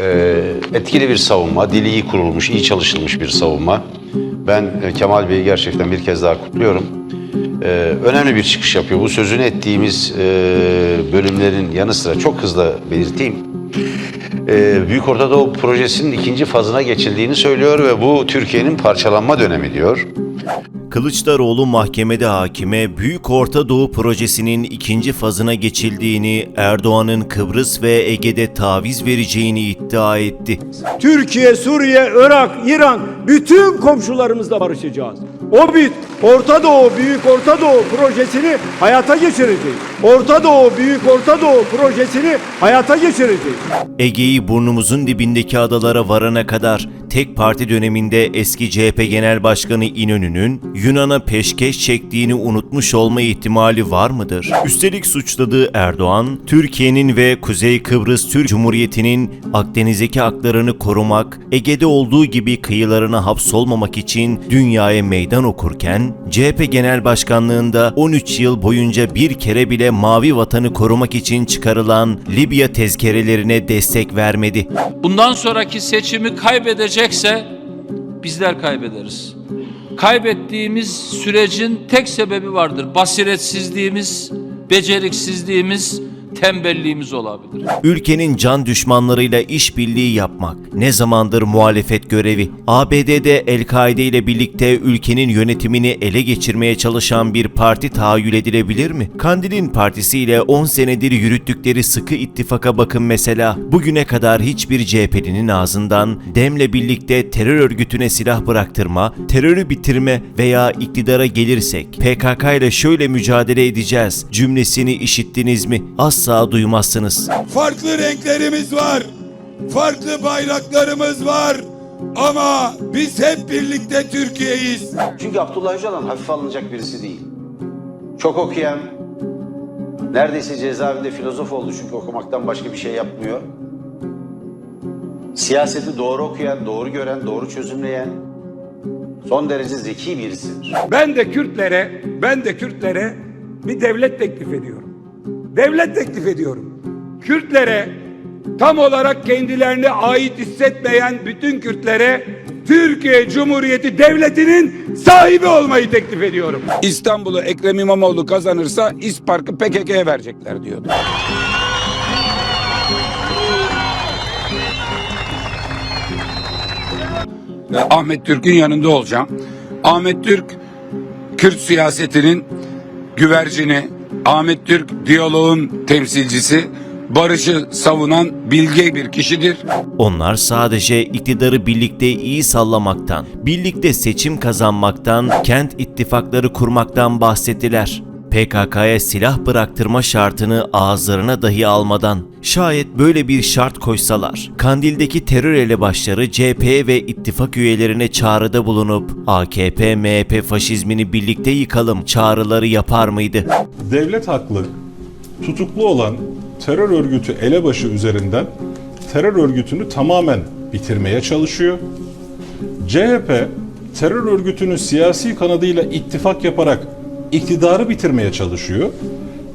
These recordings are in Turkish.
Ee, etkili bir savunma, dili iyi kurulmuş, iyi çalışılmış bir savunma. Ben e, Kemal Bey'i gerçekten bir kez daha kutluyorum. Ee, önemli bir çıkış yapıyor. Bu sözünü ettiğimiz e, bölümlerin yanı sıra çok hızlı belirteyim. Ee, Büyük Orta Doğu Projesi'nin ikinci fazına geçildiğini söylüyor ve bu Türkiye'nin parçalanma dönemi diyor. Kılıçdaroğlu mahkemede hakime Büyük Orta Doğu Projesi'nin ikinci fazına geçildiğini, Erdoğan'ın Kıbrıs ve Ege'de taviz vereceğini iddia etti. Türkiye, Suriye, Irak, İran bütün komşularımızla barışacağız. O bir Orta Doğu, Büyük Orta Doğu projesini hayata geçireceğiz. Orta Doğu, Büyük Orta Doğu projesini hayata geçireceğiz. Ege'yi burnumuzun dibindeki adalara varana kadar tek parti döneminde eski CHP Genel Başkanı İnönü'nün Yunan'a peşkeş çektiğini unutmuş olma ihtimali var mıdır? Üstelik suçladığı Erdoğan, Türkiye'nin ve Kuzey Kıbrıs Türk Cumhuriyeti'nin Akdeniz'deki haklarını korumak, Ege'de olduğu gibi kıyılarına hapsolmamak için dünyaya meydan okurken, CHP Genel Başkanlığında 13 yıl boyunca bir kere bile mavi vatanı korumak için çıkarılan Libya tezkerelerine destek vermedi. Bundan sonraki seçimi kaybedecekse bizler kaybederiz. Kaybettiğimiz sürecin tek sebebi vardır. Basiretsizliğimiz, beceriksizliğimiz, tembelliğimiz olabilir. Ülkenin can düşmanlarıyla işbirliği yapmak ne zamandır muhalefet görevi. ABD'de El-Kaide ile birlikte ülkenin yönetimini ele geçirmeye çalışan bir parti tahayyül edilebilir mi? Kandil'in partisiyle 10 senedir yürüttükleri sıkı ittifaka bakın mesela. Bugüne kadar hiçbir CHP'linin ağzından Dem'le birlikte terör örgütüne silah bıraktırma, terörü bitirme veya iktidara gelirsek PKK ile şöyle mücadele edeceğiz cümlesini işittiniz mi? Asla duymazsınız. Farklı renklerimiz var. Farklı bayraklarımız var. Ama biz hep birlikte Türkiye'yiz. Çünkü Abdullah Öcalan hafife alınacak birisi değil. Çok okuyan, neredeyse cezaevinde filozof oldu çünkü okumaktan başka bir şey yapmıyor. Siyaseti doğru okuyan, doğru gören, doğru çözümleyen, son derece zeki birisidir. Ben de Kürtlere, ben de Kürtlere bir devlet teklif ediyorum. Devlet teklif ediyorum. Kürtlere tam olarak kendilerine ait hissetmeyen bütün Kürtlere Türkiye Cumhuriyeti Devleti'nin sahibi olmayı teklif ediyorum. İstanbul'u Ekrem İmamoğlu kazanırsa İspark'ı PKK'ya verecekler diyordu. Ahmet Türk'ün yanında olacağım. Ahmet Türk Kürt siyasetinin güvercini, Ahmet Türk diyaloğun temsilcisi, barışı savunan bilge bir kişidir. Onlar sadece iktidarı birlikte iyi sallamaktan, birlikte seçim kazanmaktan, kent ittifakları kurmaktan bahsettiler. PKK'ya silah bıraktırma şartını ağızlarına dahi almadan, şayet böyle bir şart koysalar, Kandil'deki terör elebaşları CHP ve ittifak üyelerine çağrıda bulunup AKP, MHP faşizmini birlikte yıkalım çağrıları yapar mıydı? devlet haklı tutuklu olan terör örgütü elebaşı üzerinden terör örgütünü tamamen bitirmeye çalışıyor. CHP terör örgütünün siyasi kanadıyla ittifak yaparak iktidarı bitirmeye çalışıyor.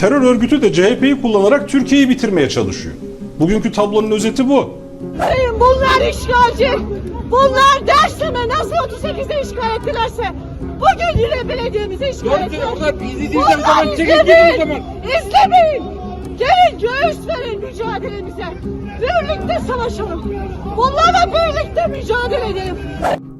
Terör örgütü de CHP'yi kullanarak Türkiye'yi bitirmeye çalışıyor. Bugünkü tablonun özeti bu. Bunlar işgalci. Bunlar Dersim'e nasıl 38'de işgal ettilerse bugün yine belediyemizi işgal ettiler. Bunlar izlemeyin. İzlemeyin. Gelin göğüs verin mücadelemize. Birlikte savaşalım. Bunlarla birlikte mücadele edelim.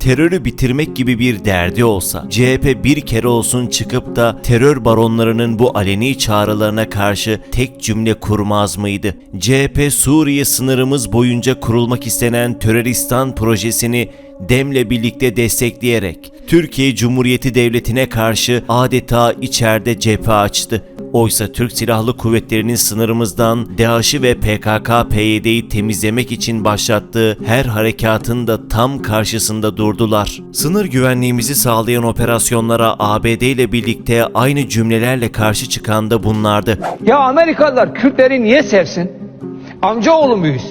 Terörü bitirmek gibi bir derdi olsa CHP bir kere olsun çıkıp da terör baronlarının bu aleni çağrılarına karşı tek cümle kurmaz mıydı? CHP Suriye sınırımız boyunca kurulmak istenen teröristan projesini Dem'le birlikte destekleyerek Türkiye Cumhuriyeti Devleti'ne karşı adeta içeride cephe açtı. Oysa Türk Silahlı Kuvvetleri'nin sınırımızdan DAEŞ'i ve PKK-PYD'yi temizlemek için başlattığı her harekatın da tam karşısında durdular. Sınır güvenliğimizi sağlayan operasyonlara ABD ile birlikte aynı cümlelerle karşı çıkan da bunlardı. Ya Amerikalılar Kürtleri niye sevsin? Amcaoğlu muyuz?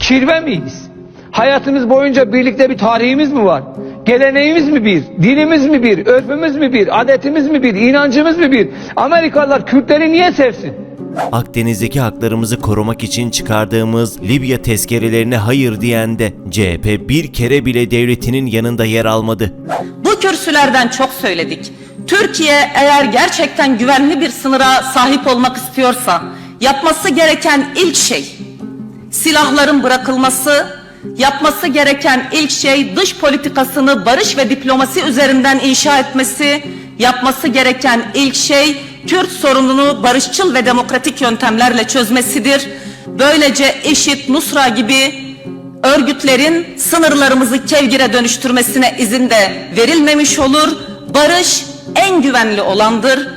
Kirve miyiz? Hayatımız boyunca birlikte bir tarihimiz mi var? Geleneğimiz mi bir? Dinimiz mi bir? Örfümüz mü bir? Adetimiz mi bir? inancımız mı bir? Amerikalılar Kürtleri niye sevsin? Akdeniz'deki haklarımızı korumak için çıkardığımız Libya tezkerelerine hayır diyen de CHP bir kere bile devletinin yanında yer almadı. Bu kürsülerden çok söyledik. Türkiye eğer gerçekten güvenli bir sınıra sahip olmak istiyorsa yapması gereken ilk şey silahların bırakılması, yapması gereken ilk şey dış politikasını barış ve diplomasi üzerinden inşa etmesi, yapması gereken ilk şey Kürt sorununu barışçıl ve demokratik yöntemlerle çözmesidir. Böylece IŞİD, Nusra gibi örgütlerin sınırlarımızı kevgire dönüştürmesine izin de verilmemiş olur. Barış en güvenli olandır.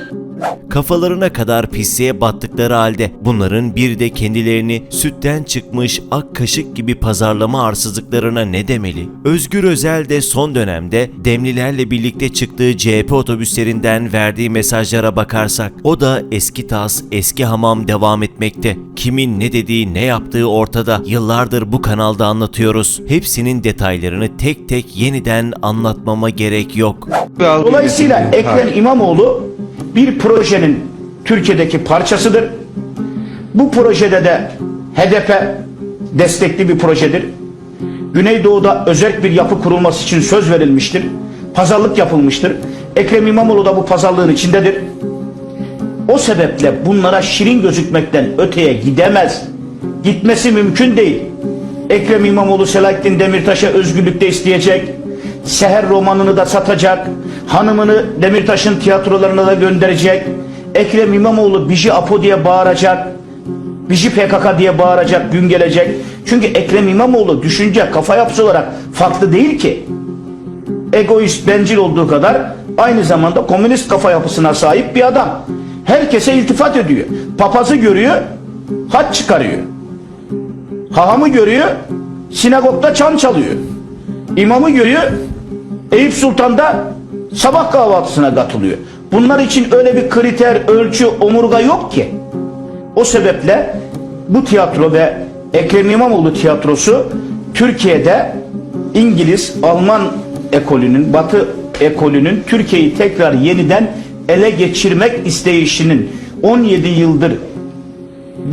Kafalarına kadar pisliğe battıkları halde bunların bir de kendilerini sütten çıkmış ak kaşık gibi pazarlama arsızlıklarına ne demeli? Özgür Özel de son dönemde Demlilerle birlikte çıktığı CHP otobüslerinden verdiği mesajlara bakarsak o da eski tas, eski hamam devam etmekte. Kimin ne dediği, ne yaptığı ortada. Yıllardır bu kanalda anlatıyoruz. Hepsinin detaylarını tek tek yeniden anlatmama gerek yok. Dolayısıyla Ekrem İmamoğlu bir projenin Türkiye'deki parçasıdır. Bu projede de HDP destekli bir projedir. Güneydoğu'da özel bir yapı kurulması için söz verilmiştir. Pazarlık yapılmıştır. Ekrem İmamoğlu da bu pazarlığın içindedir. O sebeple bunlara şirin gözükmekten öteye gidemez. Gitmesi mümkün değil. Ekrem İmamoğlu Selahattin Demirtaş'a özgürlükte isteyecek. Seher romanını da satacak. Hanımını Demirtaş'ın tiyatrolarına da gönderecek. Ekrem İmamoğlu Biji Apo diye bağıracak. Biji PKK diye bağıracak gün gelecek. Çünkü Ekrem İmamoğlu düşünce kafa yapısı olarak farklı değil ki. Egoist, bencil olduğu kadar aynı zamanda komünist kafa yapısına sahip bir adam. Herkese iltifat ediyor. Papazı görüyor, haç çıkarıyor. Hahamı görüyor, sinagogda çan çalıyor. İmamı görüyor, Eyüp Sultan'da sabah kahvaltısına katılıyor. Bunlar için öyle bir kriter, ölçü, omurga yok ki. O sebeple bu tiyatro ve Ekrem İmamoğlu tiyatrosu Türkiye'de İngiliz, Alman ekolünün, Batı ekolünün Türkiye'yi tekrar yeniden ele geçirmek isteyişinin 17 yıldır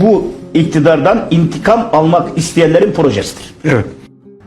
bu iktidardan intikam almak isteyenlerin projesidir.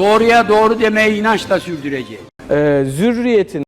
Doğruya doğru demeyi inançla sürdüreceğiz. Zürriyetin